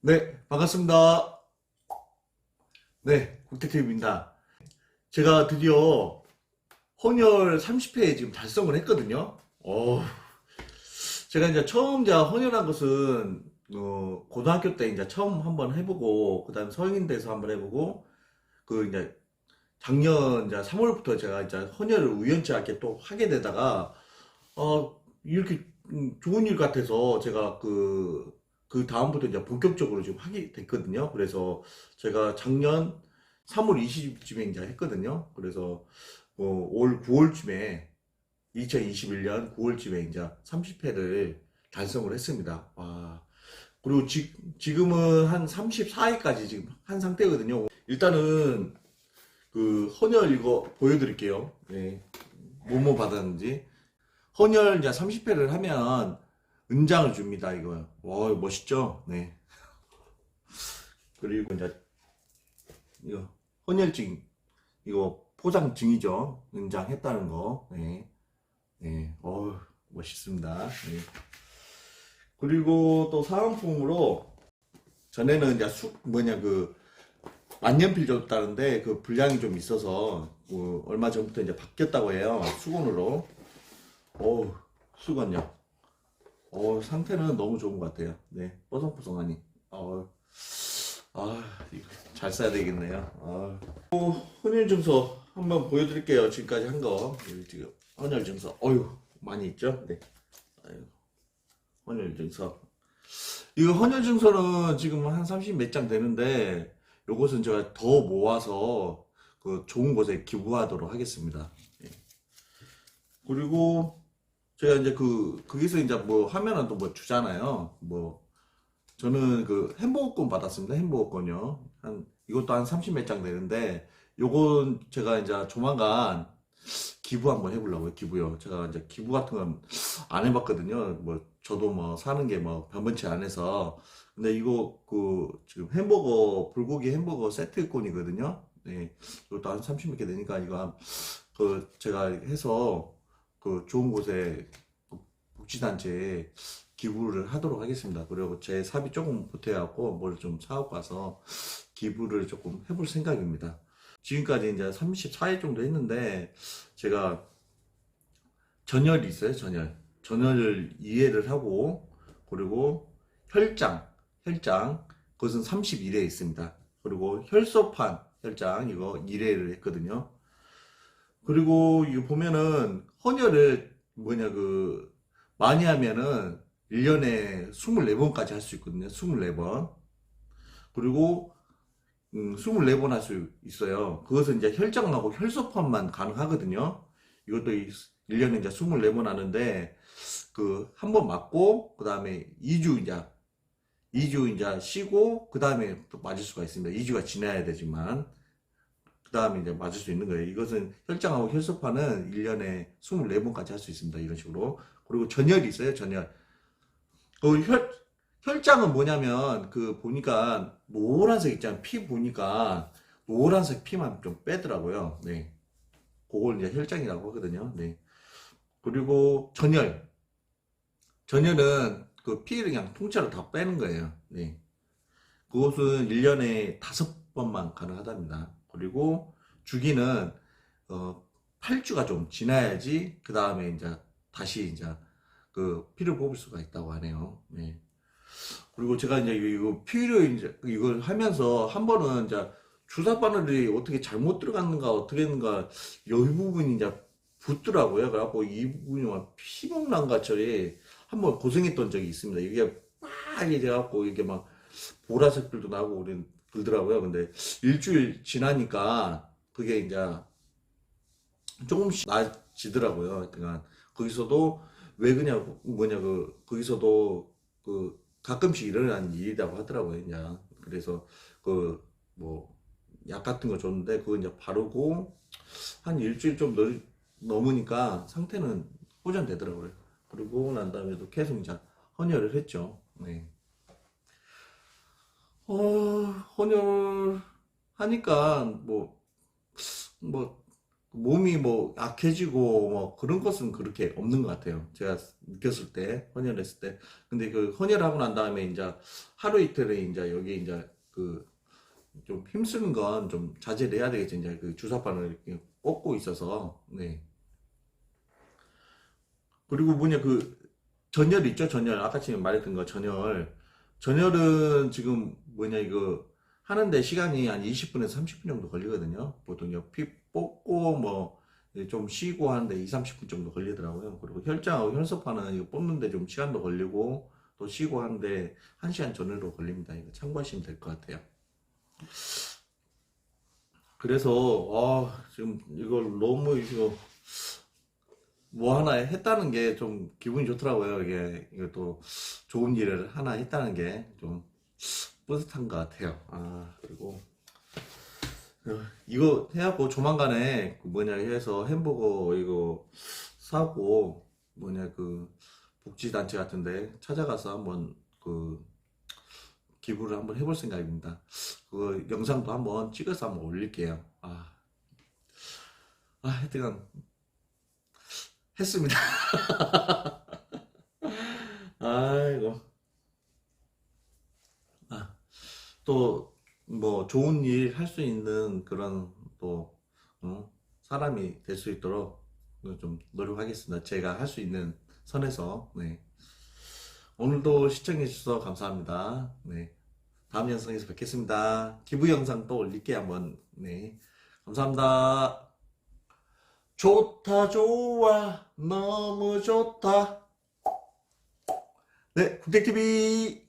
네, 반갑습니다. 네, 국대TV입니다. 제가 드디어 헌혈 30회 지금 달성을 했거든요. 어, 제가 이제 처음 이제 헌혈한 것은 어, 고등학교 때 이제 처음 한번 해보고 그다음 성인 돼서 한번 해보고 그 이제 작년 이제 3월부터 제가 이제 헌혈을 우연치 않게 또 하게 되다가 어 이렇게 음, 좋은 일 같아서 제가 그 그 다음부터 이제 본격적으로 지금 하게 됐거든요. 그래서 제가 작년 3월 20일쯤에 이제 했거든요. 그래서 어, 올 9월쯤에 2021년 9월쯤에 이제 30회를 달성을 했습니다. 와. 그리고 지, 지금은 한 34회까지 지금 한 상태거든요. 일단은 그 헌혈 이거 보여드릴게요. 네. 뭐뭐 받았는지. 헌혈 이제 30회를 하면 은장을 줍니다. 이거. 와, 멋있죠? 네. 그리고 이제 이거 헌혈증 이거 포장증이죠. 은장했다는 거. 네. 네. 어 멋있습니다. 네. 그리고 또 사은품으로 전에는 이제 수 뭐냐 그 만년필 줬다는데 그 분량이 좀 있어서 뭐 얼마 전부터 이제 바뀌었다고 해요. 수건으로. 어 수건요. 어 상태는 너무 좋은 것 같아요. 네. 뽀송뽀송하니. 어. 아, 이거 잘 써야 되겠네요. 아. 어, 헌혈 증서 한번 보여드릴게요. 지금까지 한 거. 여기 지금 헌혈 증서. 어휴, 많이 있죠? 네. 아유, 헌혈 증서. 이거 헌혈 증서는 지금 한 30 몇 장 되는데, 요것은 제가 더 모아서 그 좋은 곳에 기부하도록 하겠습니다. 예. 그리고 제가 이제 그, 거기서 이제 뭐 하면은 또 뭐 주잖아요. 뭐, 저는 그 햄버거권 받았습니다. 햄버거권요. 한 이것도 한 30몇 장 되는데 요건 제가 이제 조만간 기부 한번 해보려고요. 기부요. 제가 이제 기부 같은 건 안 해봤거든요. 뭐 저도 뭐 사는 게 뭐 변변치 않아서 근데 이거 그 지금 햄버거 불고기 햄버거 세트권이거든요. 네. 이것도 한 30몇 개 되니까 이거 한그 제가 해서 그 좋은 곳에 복지단체에 기부를 하도록 하겠습니다. 그리고 제 사비 조금 보태갖고 뭘 좀 사갖고 와서 기부를 조금 해볼 생각입니다. 지금까지 이제 34회 정도 했는데 제가 전열이 있어요, 전열. 전열을 이해를 하고 그리고 혈장, 혈장 그것은 31회 있습니다. 그리고 혈소판 혈장 이거 1회를 했거든요. 그리고 이거 보면은 헌혈을 뭐냐 그 많이 하면은 1년에 24번까지 할 수 있거든요. 24번. 그리고 음, 24번 할 수 있어요. 그것은 이제 혈장하고 혈소판만 가능하거든요. 이것도 1년에 이제 24번 하는데 그 한 번 맞고 그다음에 2주 이제 2주 이제 쉬고 그다음에 또 맞을 수가 있습니다. 2주가 지나야 되지만 그 다음에 이제 맞을 수 있는 거예요. 이것은 혈장하고 혈소판은 1년에 24번까지 할 수 있습니다. 이런 식으로. 그리고 전열이 있어요. 전열. 그 혈, 혈장은 뭐냐면 그 보니까 노란색 있잖아요. 피 보니까 노란색 피만 좀 빼더라고요. 네. 그걸 이제 혈장이라고 하거든요. 네. 그리고 전열. 전열은 그 피를 그냥 통째로 다 빼는 거예요. 네. 그것은 1년에 다섯 번만 가능하답니다. 그리고 주기는 어 8주가 좀 지나야지 그 다음에 이제 다시 이제 그 피를 뽑을 수가 있다고 하네요. 네. 그리고 제가 이제 이거 피를 이제 이걸 하면서 한 번은 이제 주사 바늘이 어떻게 잘못 들어갔는가 어떻게 했는가 여기 부분이 이제 붓더라고요. 그래갖고 이 부분이 막 피멍 난 것처럼 한번 고생했던 적이 있습니다. 이게 빨리 돼갖고 이게 막 보라색들도 나고 그 러더라고요. 근데 일주일 지나니까 그게 이제 조금씩 나아지더라고요. 그러니까 거기서도 왜 그냥 뭐냐 그 거기서도 그 가끔씩 일어나는 일이라고 하더라고요. 그냥 그래서 그 뭐 약 같은 거 줬는데 그거 이제 바르고 한 일주일 좀 넘, 넘으니까 상태는 호전되더라고요. 그리고 난 다음에도 계속 이제 헌혈을 했죠. 네. 어, 헌혈 하니까 뭐, 뭐, 몸이 뭐 약해지고 뭐 그런 것은 그렇게 없는 것 같아요. 제가 느꼈을 때, 헌혈했을 때. 근데 그 헌혈하고 난 다음에 이제 하루 이틀에 이제 여기 이제 그 좀 힘쓰는 건 좀 자제를 해야 되겠죠. 이제 그 주사바늘 이렇게 꽂고 있어서, 네. 그리고 뭐냐 그 전열 있죠 전열 아까 지금 말했던 거 전열 전열은 지금 뭐냐 이거 하는데 시간이 한 20분에서 30분 정도 걸리거든요. 보통 피 뽑고 뭐 좀 쉬고 하는데 2, 30분 정도 걸리더라고요. 그리고 혈장하고 혈소판은 이거 뽑는데 좀 시간도 걸리고 또 쉬고 하는데 1시간 전후로 걸립니다. 이거 참고하시면 될 것 같아요. 그래서 아 지금 이걸 너무 이거 뭐 하나 했다는 게 좀 기분이 좋더라고요. 이게 이것도 좋은 일을 하나 했다는 게 좀 뿌듯한 것 같아요. 아 그리고 어, 이거 해갖고 조만간에 그 뭐냐 해서 햄버거 이거 사고 뭐냐 그 복지단체 같은데 찾아가서 한번 그 기부를 한번 해볼 생각입니다. 그 영상도 한번 찍어서 한번 올릴게요. 아, 아 하여튼 했습니다. 아이고. 아, 또, 뭐, 좋은 일 할 수 있는 그런, 또, 어, 사람이 될 수 있도록 좀 노력하겠습니다. 제가 할 수 있는 선에서, 네. 오늘도 시청해주셔서 감사합니다. 네. 다음 영상에서 뵙겠습니다. 기부 영상 또 올릴게요, 한번. 네. 감사합니다. 좋다 좋아 너무 좋다 네 국택TV